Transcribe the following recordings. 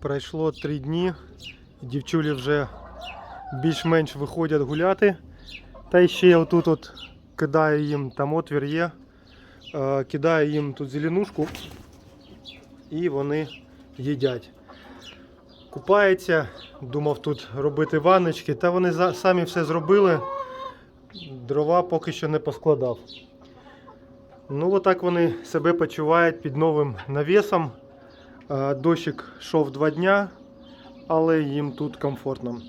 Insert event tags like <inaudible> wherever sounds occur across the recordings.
Пройшло три дні. Дівчулі вже більш-менш виходять гуляти. Та ще я отут от кидаю їм, там отвір є. Е, Кидаю їм тут зеленушку і вони їдять. Купаються, думав тут робити ванночки, та вони самі все зробили. Дрова поки що не поскладав. Ну, отак вони себе почувають під новим навісом. Дощик йшов два дня, але їм тут комфортно.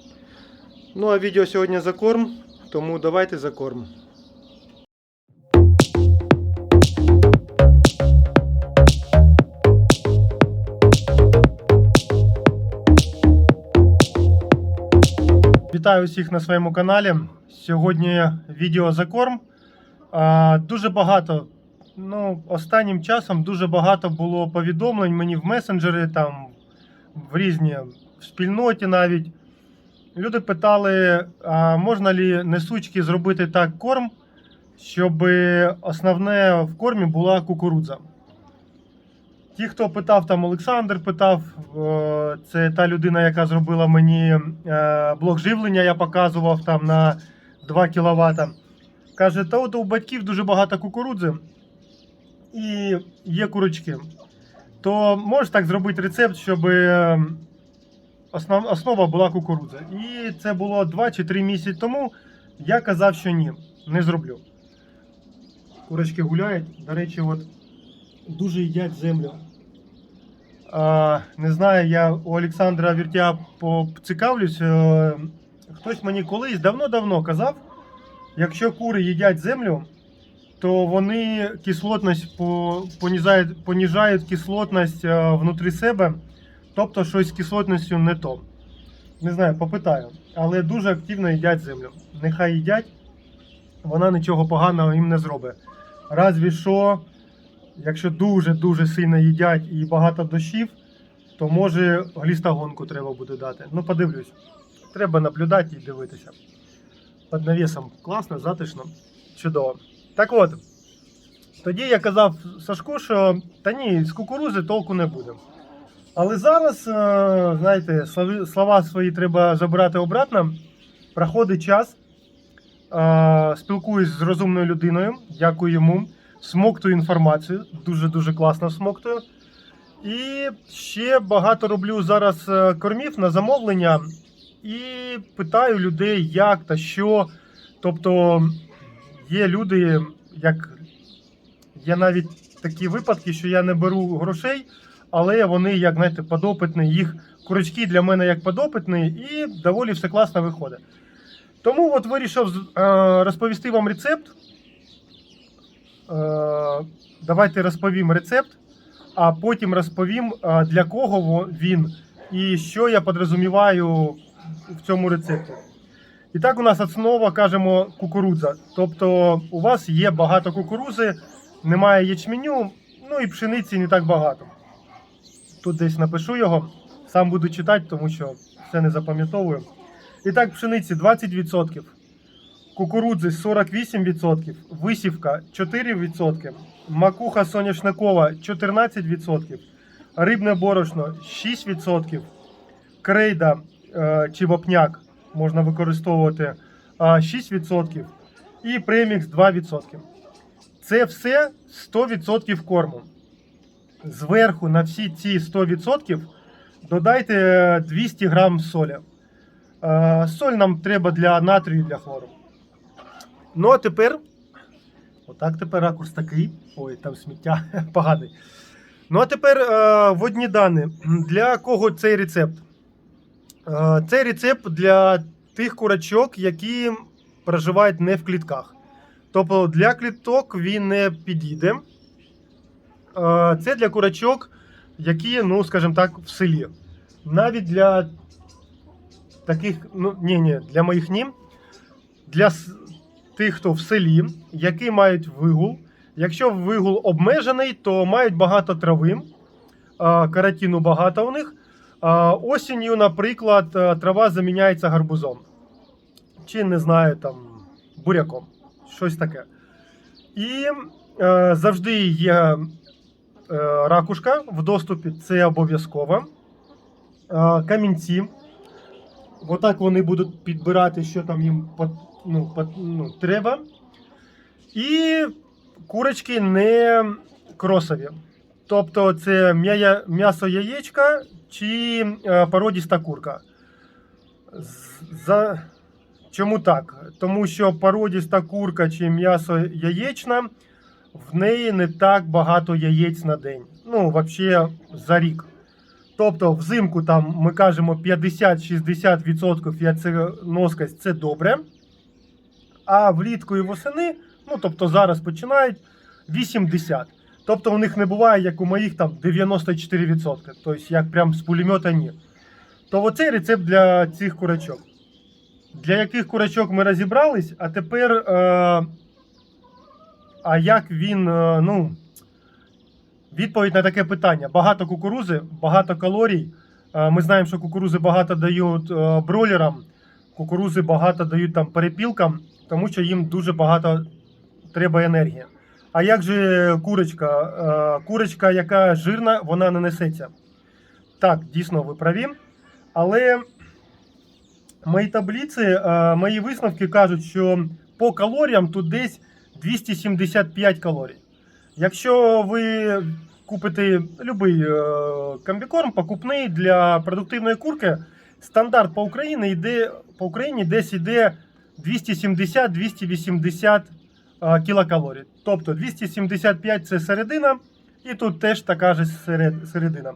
Ну а відео сьогодні за корм, тому давайте за корм. Вітаю усіх на своєму каналі. Сьогодні відео за корм. Дуже багато. Ну, останнім часом дуже багато було повідомлень мені в месенджери, там в різні в спільноті навіть. Люди питали, а можна лі несучки зробити так корм, щоб основне в кормі була кукурудза. Ті, хто питав, там Олександр питав, це та людина, яка зробила мені е, блок живлення, я показував там на 2 кВт. Каже, та от у батьків дуже багато кукурудзи і є курочки. То можеш так зробити рецепт, щоб е, основ, основа була кукурудза. І це було 2 чи 3 місяці тому. Я казав, що ні, не зроблю. Курочки гуляють. До речі, от дуже їдять землю. А, не знаю, я у Олександра Віртя поцікавлюсь. е, Хтось мені колись давно-давно казав, якщо кури їдять землю, то вони кислотність по- понижають, понижають кислотність е, внутрі себе, тобто щось з кислотністю не то. Не знаю, попитаю. Але дуже активно їдять землю. Нехай їдять, вона нічого поганого їм не зробить. Разві що, якщо дуже-дуже сильно їдять і багато дощів, то може глістагонку треба буде дати. Ну, подивлюсь. Треба наблюдати і дивитися. Під навісом класно, затишно, чудово. Так от, тоді я казав Сашку, що та ні, з кукурузи толку не буде. Але зараз, е, знаєте, слова свої треба забирати обратно. Проходить час, е, спілкуюсь з розумною людиною, дякую йому, смоктую інформацію, дуже-дуже класно смоктую. І ще багато роблю зараз е, кормів на замовлення і питаю людей, як та що. Тобто є люди, як є навіть такі випадки, що я не беру грошей, але вони, як знаєте, подопитні, їх курочки для мене як подопитні, і доволі все класно виходить. Тому от вирішив е, розповісти вам рецепт. Е, давайте розповім рецепт, а потім розповім, е, для кого він і що я підрозуміваю в цьому рецепті. І так у нас основа, кажемо, кукурудза. Тобто у вас є багато кукурузи, немає ячменю, ну і пшениці не так багато. Тут десь напишу його, сам буду читати, тому що все не запам'ятовую. І так, пшениці 20%, кукурудзи 48%, висівка 4%, макуха соняшникова 14%, рибне борошно 6%, крейда е, чи вапняк можна використовувати 6% і премікс 2%. Це все 100% корму. Зверху на всі ці 100% додайте е, 200 грам солі. Е, Соль нам треба для натрію і для хлору. Ну а тепер. Отак тепер ракурс такий. Ой, там сміття <laughs> поганий. Ну а тепер е, водні дані. Для кого цей рецепт? Е, Цей рецепт для тих курочок, які проживають не в клітках. Тобто для кліток він не підійде. Е, Це для курочок, які, ну, скажімо так, в селі. Навіть для таких, ну, ні, ні, для моїх ні. Для тих, хто в селі, які мають вигул. Якщо вигул обмежений, то мають багато трави, е, каротину багато у них. Осінню, наприклад, е, трава заміняється гарбузом. Чи не знаю, там буряком. Щось таке. І е, завжди є е, ракушка в доступі, це обов'язково. а, камінці. Отак вони будуть підбирати, що там їм ну, ну, треба. І курочки не кросові. Тобто це м'ясо яєчка чи е, породіста курка. За... Чому так? Тому що породіста курка чи м'ясо яєчна, в неї не так багато яєць на день. Ну, взагалі, за рік. Тобто, взимку там ми кажемо 50-60% яйценоскость це добре. А влітку і восени, ну тобто зараз починають 80. Тобто у них не буває, як у моїх там 94%. Тобто, як прям з пулемета ні. То оцей рецепт для цих курочок. Для яких курочок ми розібрались, а тепер. Е, а як він, е, ну, відповідь на таке питання. Багато кукурузи, багато калорій. Е, Ми знаємо, що кукурузи багато дають е, бройлерам, кукурузи багато дають там перепілкам, тому що їм дуже багато треба енергії. А як же курочка? Е, Курочка, яка жирна, вона не несеться. Так, дійсно, ви праві. Але мої таблиці, е, мої висновки кажуть, що по калоріям тут десь 275 калорій. Якщо ви купите будь-який комбікорм покупний для продуктивної курки, стандарт по Україні йде по Україні десь йде 270-280 е, кілокалорій. Тобто 275 це середина, і тут теж така ж середина.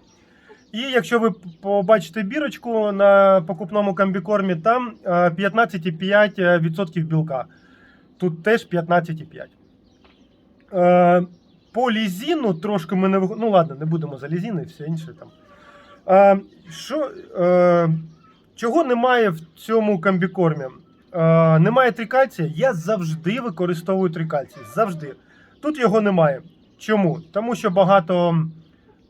І якщо ви побачите бірочку на покупному комбікормі, там е, 15,5% білка. Тут теж 15,5. Е, По лізіну трошки ми не вих- Ну ладно, не будемо за лізіни і все інше там. Е, Що, е, чого немає в цьому комбікормі? Е, Немає трикальція. Я завжди використовую трикальцій. Завжди. Тут його немає. Чому? Тому що багато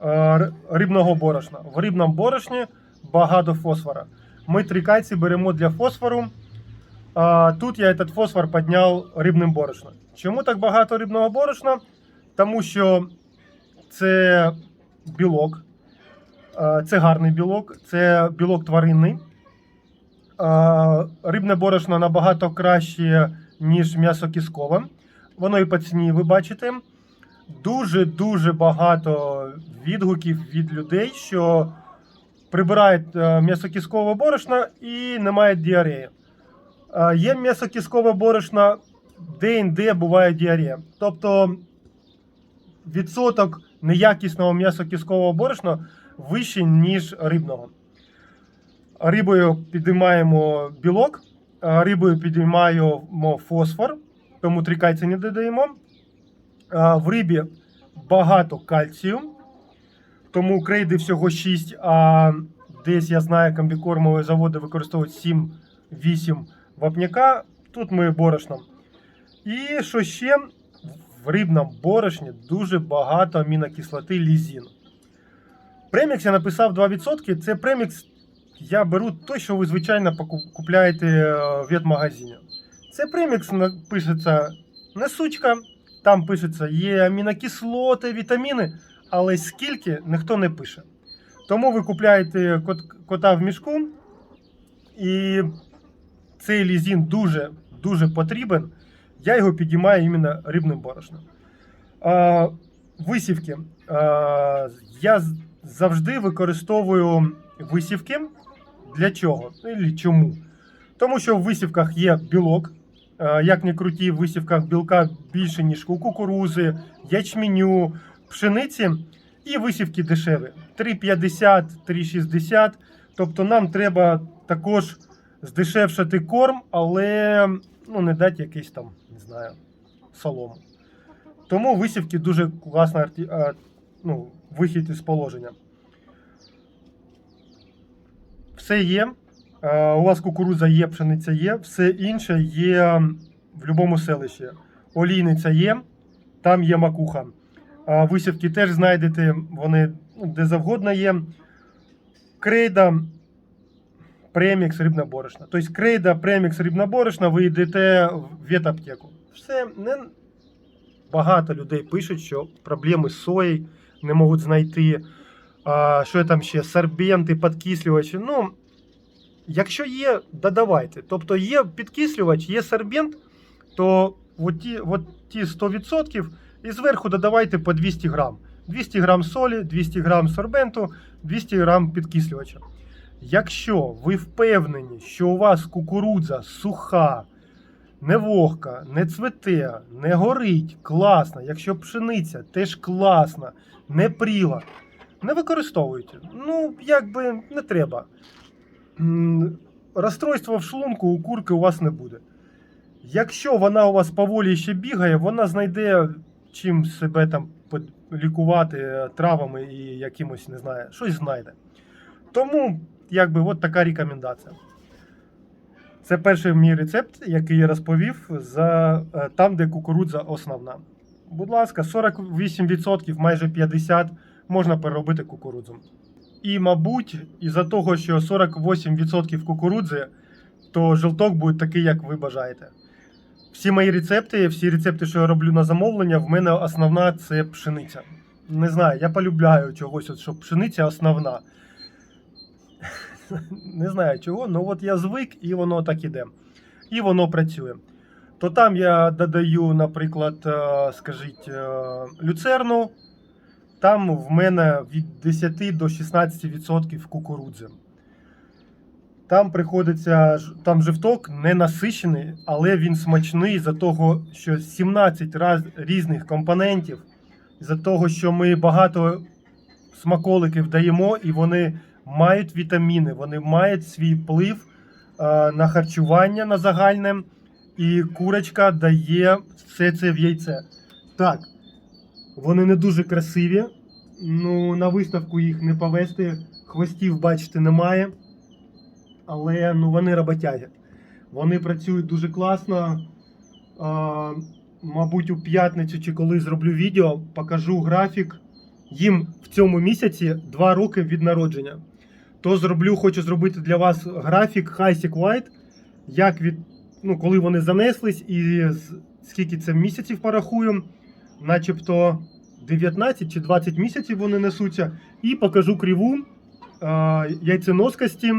е, рибного борошна. В рибному борошні багато фосфора. Ми трикальці беремо для фосфору. А тут я этот фосфор підняв рибним борошном. Чому так багато рибного борошна? Тому що це білок, а, це гарний білок, це білок тваринний. Рибне борошно набагато краще, ніж м'ясо кіскове. Воно і по ціні ви бачите. Дуже-дуже багато відгуків від людей, що прибирають е, м'ясокіскове борошно і немає діареї. Е, Є м'ясокіскове борошно, де-інде буває діарея. Тобто відсоток неякісного м'ясокіскового борошна вищий, ніж рибного. Рибою підіймаємо білок, е, рибою підіймаємо фосфор, тому трикальця не додаємо. Е, В рибі багато кальцію, тому крейди всього 6, а десь я знаю, комбікормові заводи використовують 7-8 вапняка. Тут ми борошном. І що ще? В рибному борошні дуже багато амінокислоти лізін. Премікс я написав 2%. Це премікс. Я беру той, що ви звичайно купляєте е, в ветмагазині. Це премікс пишеться не сучка, там пишеться є амінокислоти, вітаміни, але скільки ніхто не пише. Тому ви купляєте кот, кота в мішку, і цей лізін дуже, дуже потрібен. Я його підіймаю іменно рибним борошном. А, висівки. А, я завжди використовую висівки. Для чого? Или чому? Тому що в висівках є білок. Е, Як не круті, в висівках білка більше, ніж у кукурузи, ячменю, пшениці. І висівки дешеві. 3,50, 3,60. Тобто нам треба також здешевшати корм, але ну, не дати якийсь там, не знаю, солому. Тому висівки дуже класна ну, вихід із положення. Все є. Е, У вас кукурудза є, пшениця є, все інше є в будь-якому селищі. Олійниця є, там є макуха. Е, Висівки теж знайдете, вони ну, де завгодно є. Крейда, премікс, рибна борошна. Тобто крейда, премікс, рибна борошна, ви йдете в ветаптеку. Все, не... Багато людей пишуть, що проблеми з соєю не можуть знайти. А, що там ще? Сорбенти, підкислювачі. Ну, якщо є, додавайте. Тобто є підкислювач, є сорбент, то от ті, от ті 100% і зверху додавайте по 200 грам. 200 грам солі, 200 грам сорбенту, 200 грам підкислювача. Якщо ви впевнені, що у вас кукурудза суха, не вогка, не цвете, не горить, класна, якщо пшениця теж класна, не пріла, не використовуйте. Ну, якби не треба. Розстройства в шлунку у курки у вас не буде. Якщо вона у вас поволі ще бігає, вона знайде чим себе там лікувати травами і якимось, не знаю, щось знайде. Тому, якби, от така рекомендація. Це перший мій рецепт, який я розповів за е, там, де кукурудза основна. Будь ласка, 48%, майже 50% можна переробити кукурудзу. І, мабуть, із-за того, що 48% кукурудзи, то жилток буде такий, як ви бажаєте. Всі мої рецепти, всі рецепти, що я роблю на замовлення, в мене основна це пшениця. Не знаю, я полюбляю чогось, що пшениця основна. <laughs> Не знаю чого, але от я звик і воно так іде. І воно працює. То там я додаю, наприклад, е, скажіть, е, люцерну. Там в мене від 10 до 16% кукурудзи. Там приходиться там живток не насичений, але він смачний за того, що 17 раз різних компонентів, за того, що ми багато смаколиків даємо, і вони мають вітаміни, вони мають свій вплив е, на харчування на загальне, і курочка дає все це в яйце. Так, вони не дуже красиві. Ну, на виставку їх не повезти. Хвостів, бачите, немає. Але ну, вони роботяги. Вони працюють дуже класно. А, мабуть, у п'ятницю чи коли зроблю відео, покажу графік. Їм в цьому місяці 2 роки від народження. То зроблю, хочу зробити для вас графік Highsec White, як від, ну, коли вони занеслись, і скільки це місяців порахую. Начебто 19 чи 20 місяців вони несуться. І покажу криву яйценоскості.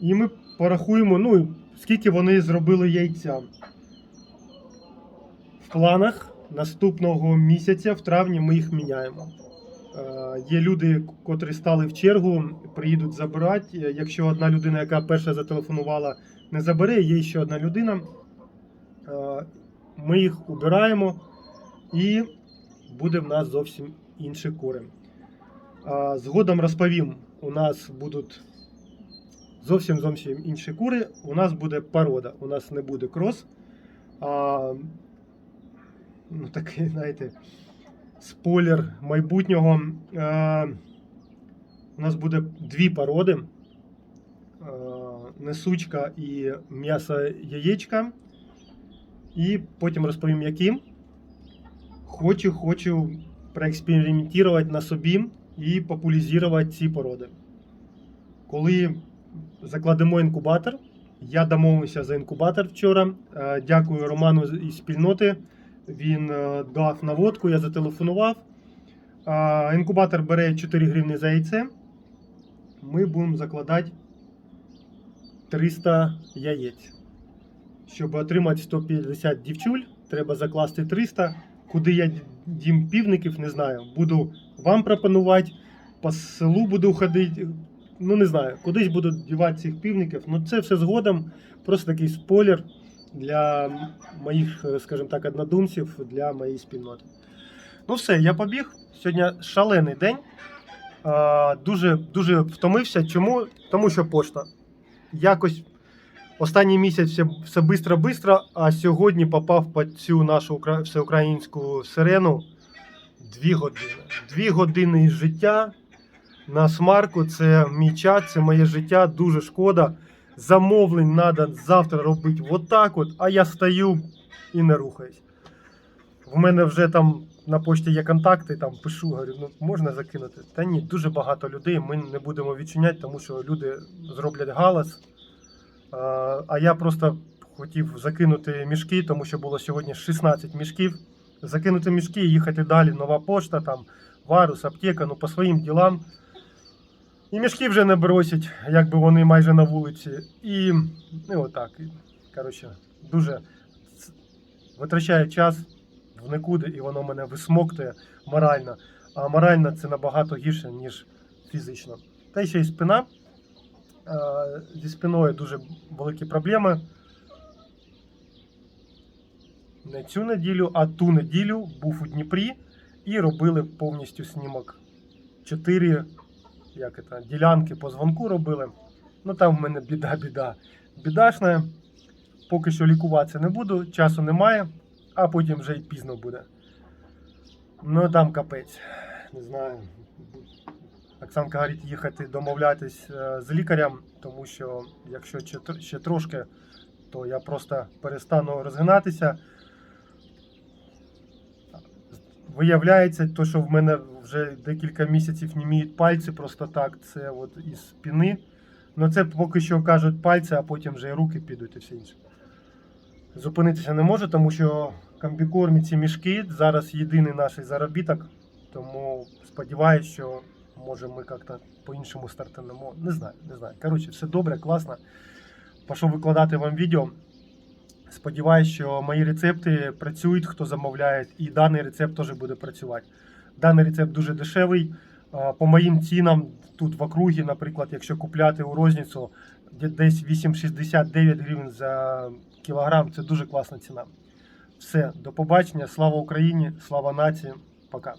І ми порахуємо, ну, скільки вони зробили яйця. В планах наступного місяця, в травні, ми їх міняємо. Є люди, котрі стали в чергу, приїдуть забирати. Якщо одна людина, яка перша зателефонувала, не забере, є ще одна людина. Ми їх убираємо і буде в нас зовсім інші кури. Згодом розповім, у нас будуть зовсім зовсім інші кури. У нас буде порода, у нас не буде крос. А, ну, такий, знаєте, спойлер майбутнього. А, у нас буде дві породи. Несучка і м'ясо яєчка. І потім розповім, які. Хочу, хочу проекспериментувати на собі і популяризувати ці породи. Коли закладемо інкубатор, я домовився за інкубатор вчора. Е, Дякую Роману із спільноти. Він е, дав наводку, я зателефонував. Е, Інкубатор бере 4 гривні за яйце. Ми будемо закладати 300 яєць. Щоб отримати 150 дівчуль, треба закласти 300. Куди я дім півників, не знаю. Буду вам пропонувати, по селу буду ходити. Ну, не знаю, кудись буду дівати цих півників. Ну, це все згодом. Просто такий спойлер для моїх, скажімо так, однодумців, для моєї спільноти. Ну, все, я побіг. Сьогодні шалений день. Дуже, дуже втомився. Чому? Тому що пошта. Якось Останній місяць все, все бистро-бистро, а сьогодні попав по цю нашу всеукраїнську сирену дві години. Дві години із життя на смарку. Це мій час, це моє життя. Дуже шкода. Замовлень треба завтра робити отак от, а я стою і не рухаюсь. В мене вже там на пошті є контакти, там пишу, говорю, ну можна закинути. Та ні, дуже багато людей. Ми не будемо відчиняти, тому що люди зроблять галас. А, я просто хотів закинути мішки, тому що було сьогодні 16 мішків. Закинути мішки і їхати далі. Нова пошта, там Варус, аптека, ну по своїм ділам. І мішки вже не бросять, якби вони майже на вулиці. І ну, отак. Коротше, дуже витрачає час в нікуди, і воно мене висмоктує морально. А морально це набагато гірше, ніж фізично. Та ще й спина. А, Зі спиною дуже великі проблеми. Не цю неділю, а ту неділю був у Дніпрі і робили повністю снімок. Чотири як це, ділянки по дзвонку робили. Ну там в мене біда-біда. Бідашна. Поки що лікуватися не буду, часу немає, а потім вже й пізно буде. Ну там капець. Не знаю. Оксанка говорить їхати домовлятись з лікарем, тому що якщо ще, ще трошки, то я просто перестану розгинатися. Виявляється, то, що в мене вже декілька місяців німіють пальці просто так, це от із спини. Ну це поки що кажуть пальці, а потім вже і руки підуть і все інше. Зупинитися не можу, тому що комбікормі ці мішки зараз єдиний наш заробіток. Тому сподіваюся, що може ми як-то по-іншому стартанемо. Не знаю, не знаю. Коротше, все добре, класно. Пішов викладати вам відео. Сподіваюсь, що мої рецепти працюють, хто замовляє, і даний рецепт теж буде працювати. Даний рецепт дуже дешевий. По моїм цінам тут в округі, наприклад, якщо купляти у розницю десь 8,69 гривень за кілограм, це дуже класна ціна. Все, до побачення. Слава Україні, слава нації. Пока.